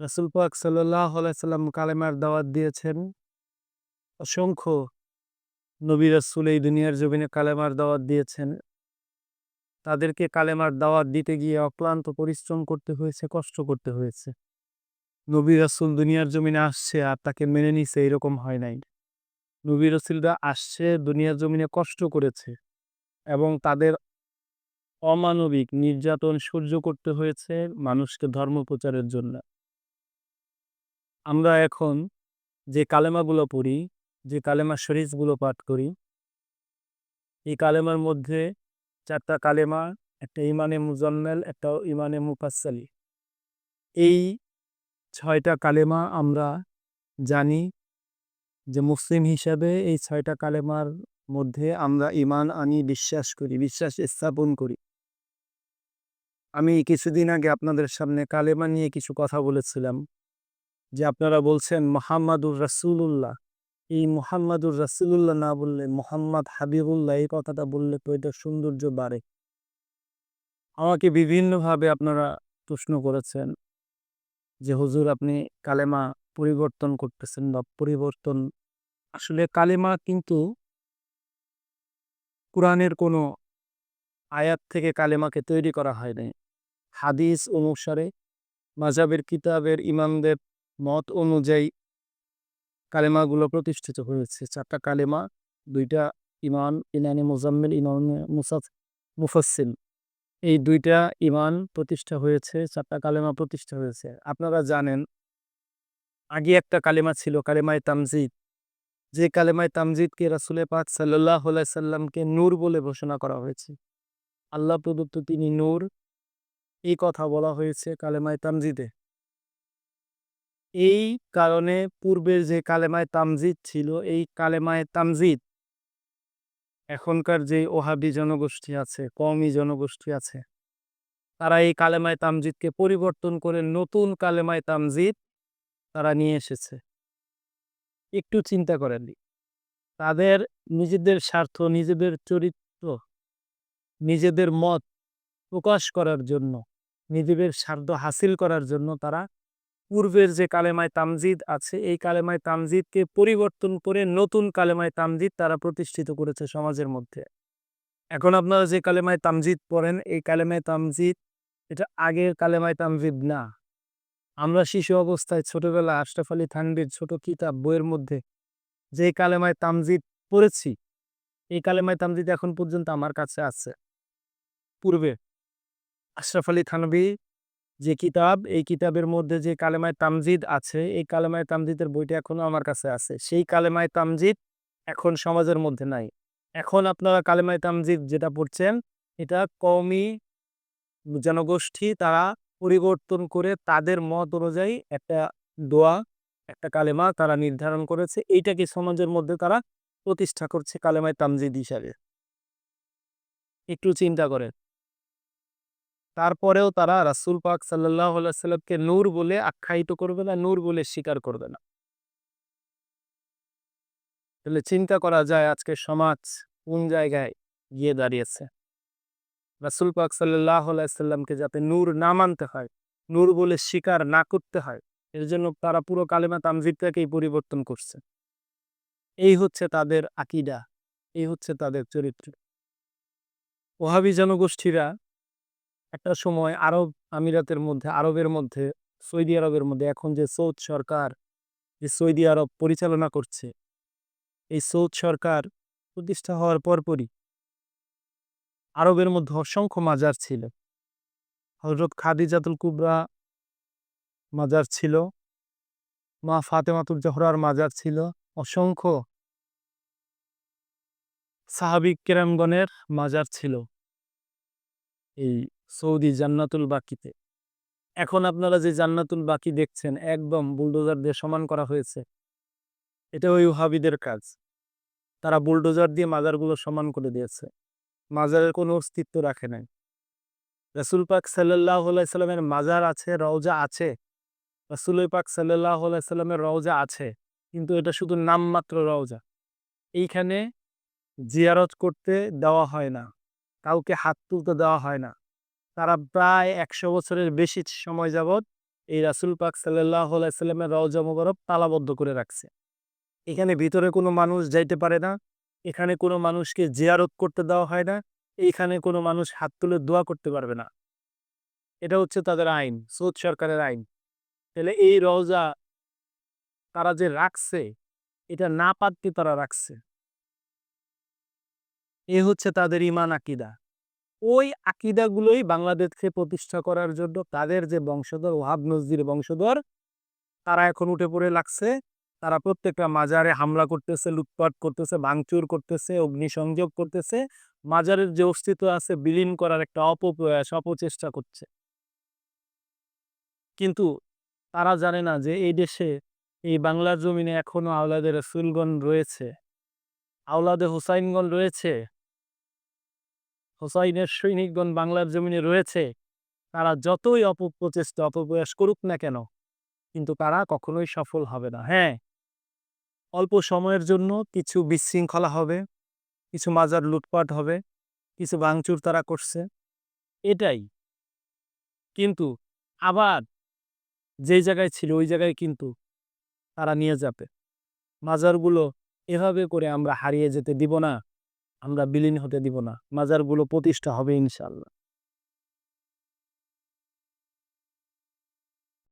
রাসূল পাক সাল্লাম কালেমার দাওয়াত দিয়েছেন। অসংখ্য নবী রাসূল এই দুনিয়ার জমিনে কালেমার দাওয়াত দিয়েছেন। তাদেরকে কালেমার দাওয়াত দিতে গিয়ে অক্লান্ত পরিশ্রম করতে হয়েছে, কষ্ট করতে হয়েছে। নবী রাসূল দুনিয়ার জমিনে আসছে আর তাকে মেনে নিছে এরকম হয় নাই। নবী রাসূলরা আসছে দুনিয়ার জমিনে কষ্ট করেছে এবং তাদের অমানবিক নির্যাতন সহ্য করতে হয়েছে মানুষকে ধর্ম প্রচারের জন্য। আমরা এখন যে কালেমাগুলো পড়ি, যে কালেমা শরীফগুলো পাঠ করি এই কালেমার মধ্যে চারটা কালেমা, একটা ইমানে মুজাম্মেল, একটা ইমানে মুফাসসালি। এই ছয়টা কালেমা আমরা জানি যে মুসলিম হিসাবে এই ছয়টা কালেমার মধ্যে আমরা ঈমান আনি, বিশ্বাস করি, বিশ্বাস স্থাপন করি। আমি কিছুদিন আগে আপনাদের সামনে কালেমা নিয়ে কিছু কথা বলেছিলাম। যে আপনারা বলছেন মোহাম্মদুর রাসূলুল্লাহ। এই মোহাম্মদুর রাসূলুল্লাহ না বললে মোহাম্মদ হাবিবুল্লাহ এই কথাটা বললে তো এটার সৌন্দর্য বাড়ে। আমাকে বিভিন্নভাবে আপনারা প্রশ্ন করেছেন যে, হুজুর, আপনি কালেমা পরিবর্তন করতেছেন বা পরিবর্তন আসলে কালেমা কিন্তু কোরআনের কোনো আয়াত থেকে কালেমাকে তৈরি করা হয়নি হাদিস অনুসারে মাজাবের কিতাবের ইমামদের মত অনুযায়ী কালেমাগুলো প্রতিষ্ঠিত হয়েছে। চারটা কালেমা, ২ টা ঈমান, ইমানে মুজাম্মিল, ইমানে মুসাফ মুফাসসিল। এই দুইটা ইমান প্রতিষ্ঠা হয়েছে, চারটা কালেমা প্রতিষ্ঠা হয়েছে। আপনারা জানেন আগে একটা কালেমা ছিল কালেমায়ে তামজিদ। যে কালেমায়ে তামজিদকে রাসূলে পাক আলাইহি সাল্লামকে নূর বলে ঘোষণা করা হয়েছে। আল্লাহ প্রদত্ত তিনি নূর। এই কথা বলা হয়েছে কালেমায়ে তামজিদে। এই কারণে পূর্বের যে কালেমায়ে তামজিদ ছিল, এই কালেমায়ে তামজিদ এখনকার যে ওহাবী জনগোষ্ঠী আছে, কওমি জনগোষ্ঠী আছে, তারা এই কালেমায়ে তামজিদকে পরিবর্তন করে নতুন কালেমায়ে তামজিদ তারা নিয়ে এসেছে। একটু চিন্তা করেন। তাদের নিজেদের স্বার্থ, নিজেদের চরিত্র, নিজেদের মত প্রকাশ করার জন্য, নিজেদের স্বার্থ হাসিল করার জন্য তারা পূর্বের যে কালেমায়ে তামজিদ আছে, এই কালেমায়ে তামজিদকে পরিবর্তন করে নতুন কালেমায়ে তামজিদ তারা প্রতিষ্ঠিত করেছে সমাজের মধ্যে। এখন আপনারা যে কালেমায়ে তামজিদ পড়েন, এই কালেমায়ে তামজিদ এটা আগের কালেমায়ে তামজিদ না। আমরা শিশু অবস্থায় ছোটবেলায় আশরাফ আলী থানবির ছোট কিতাব বইয়ের মধ্যে যে কালেমায়ে তামজিদ পড়েছি, এই কালেমায়ে তামজিদ এখন পর্যন্ত আমার কাছে আছে। পূর্বে আশরাফ আলী থানভী যে কিতাব, এই কিতাবের মধ্যে যে কালেমায়ে তামজিদ আছে, এই কালেমায়ে তামজিদের বইটা এখনও আমার কাছে আছে। সেই কালেমায়ে তামজিদ এখন সমাজের মধ্যে নাই। এখন আপনারা কালেমায়ে তামজিদ যেটা পড়ছেন, এটা কওমি জনগোষ্ঠী তারা পরিবর্তন করে তাদের মত অনুযায়ী একটা দোয়া, একটা কালেমা তারা নির্ধারণ করেছে। এইটাকে সমাজের মধ্যে তারা প্রতিষ্ঠা করছে কালেমায়ে তামজিদ হিসাবে। একটু চিন্তা করেন। তারপরেও তারা রাসূল পাক সাল্লাল্লাহু আলাইহি ওয়াসাল্লামকে নূর বলে আখ্যায়িত করবে না, নূর বলে স্বীকার করবে না। তাহলে চিন্তা করা যায় আজকে সমাজ কোন জায়গায় গিয়ে দাঁড়িয়েছে। রাসুল পাক সাল্লাল্লাহু আলাইহি ওয়াসাল্লামকে যাতে নূর না মানতে হয়, নূর বলে স্বীকার না করতে হয়, এর জন্য তারা পুরো কালেমা তামজিদটাকেই পরিবর্তন করছে। এই হচ্ছে তাদের আকীদা, এই হচ্ছে তাদের চরিত্র। ওহাবী জনগোষ্ঠীরা একটা সময় আরব আমিরাতের মধ্যে, আরবের মধ্যে, সৌদি আরবের মধ্যে এখন যে সৌদ সরকার যে সৌদি আরব পরিচালনা করছে, এই সৌদ সরকার প্রতিষ্ঠা হওয়ার পরপরই আরবের মধ্যে অসংখ্য মাজার ছিল। হযরত খাদিজাতুল কুবরা মাজার ছিল। মা ফাতেমাতুল জহরার মাজার ছিল। অসংখ্য সাহাবিক কেরামগণের মাজার ছিল। এই সৌদি জান্নাতুল বাকিতে। এখন আপনারা যে জান্নাতুল বাকি দেখছেন একদম বুলডোজার দিয়ে সমান করা হয়েছে। এটা ওই ওহাবীদের কাজ। তারা বুলডোজার দিয়ে মাজারগুলো সমান করে দিয়েছে। মাজারের কোনো অস্তিত্ব রাখে নাই। রাসূল পাক আলাইহি সাল্লামের মাজার আছে, রওজা আছে। রাসূল পাক আলাইহি সাল্লামের রওজা আছে। কিন্তু এটা শুধু নামমাত্র রওজা। এইখানে জিয়ারত করতে দেওয়া হয় না। কাউকে হাত তুলতে দেওয়া হয় না। তারা প্রায় ১০০ বছরের বেশি সময় যাবৎ এই রাসুল পাক সাল্লাহ সাল্লামের রওজা মোবারক তালাবদ্ধ করে রাখছে। এখানে ভিতরে কোনো মানুষ যাইতে পারে না, এখানে কোনো মানুষকে জিয়ারত করতে দেওয়া হয় না এইখানে কোনো মানুষ হাত তুলে দোয়া করতে পারবে না। এটা হচ্ছে তাদের আইন, সৌদ সরকারের আইন। তাহলে এই রওজা তারা যে রাখছে, এটা না পারতে তারা রাখছে। এ হচ্ছে তাদের ইমান আকিদা। ওই আকিদাগুলোই বাংলাদেশকে প্রতিষ্ঠা করার জন্য তাদের যে বংশধর ওহাব নজদির বংশধর, তারা এখন উঠে পড়ে লাগছে। তারা প্রত্যেকটা মাজারে হামলা করতেছে, লুটপাট করতেছে, ভাঙচুর করতেছে, অগ্নিসংযোগ করতেছে। মাজারের যে অস্তিত্ব আছে বিলীন করার একটা অপপ্রয়াস অপচেষ্টা করছে। কিন্তু তারা জানে না যে এই দেশে এই বাংলার জমিনে এখনও আওলাদের রসুলগণ রয়েছে। আওলাদে হুসাইনগণ রয়েছে। হোসাইনের সৈনিকগণ বাংলার জমিনে রয়েছে, তারা যতই অপপ্রচেষ্টা, অপপ্রয়াস করুক না কেন, কিন্তু তারা কখনোই সফল হবে না। হ্যাঁ অল্প সময়ের জন্য কিছু বিশৃঙ্খলা হবে, কিছু মাজার লুটপাট হবে, কিছু ভাঙচুর তারা করছে, এটাই। কিন্তু আবার যেই জায়গায় ছিল, ওই জায়গায় কিন্তু তারা নিয়ে যাবে। মাজারগুলো এভাবে করে আমরা হারিয়ে যেতে দিব না। আমরা বিলীন হতে দিব না। মাজারগুলো প্রতিষ্ঠা হবে ইনশাল্লাহ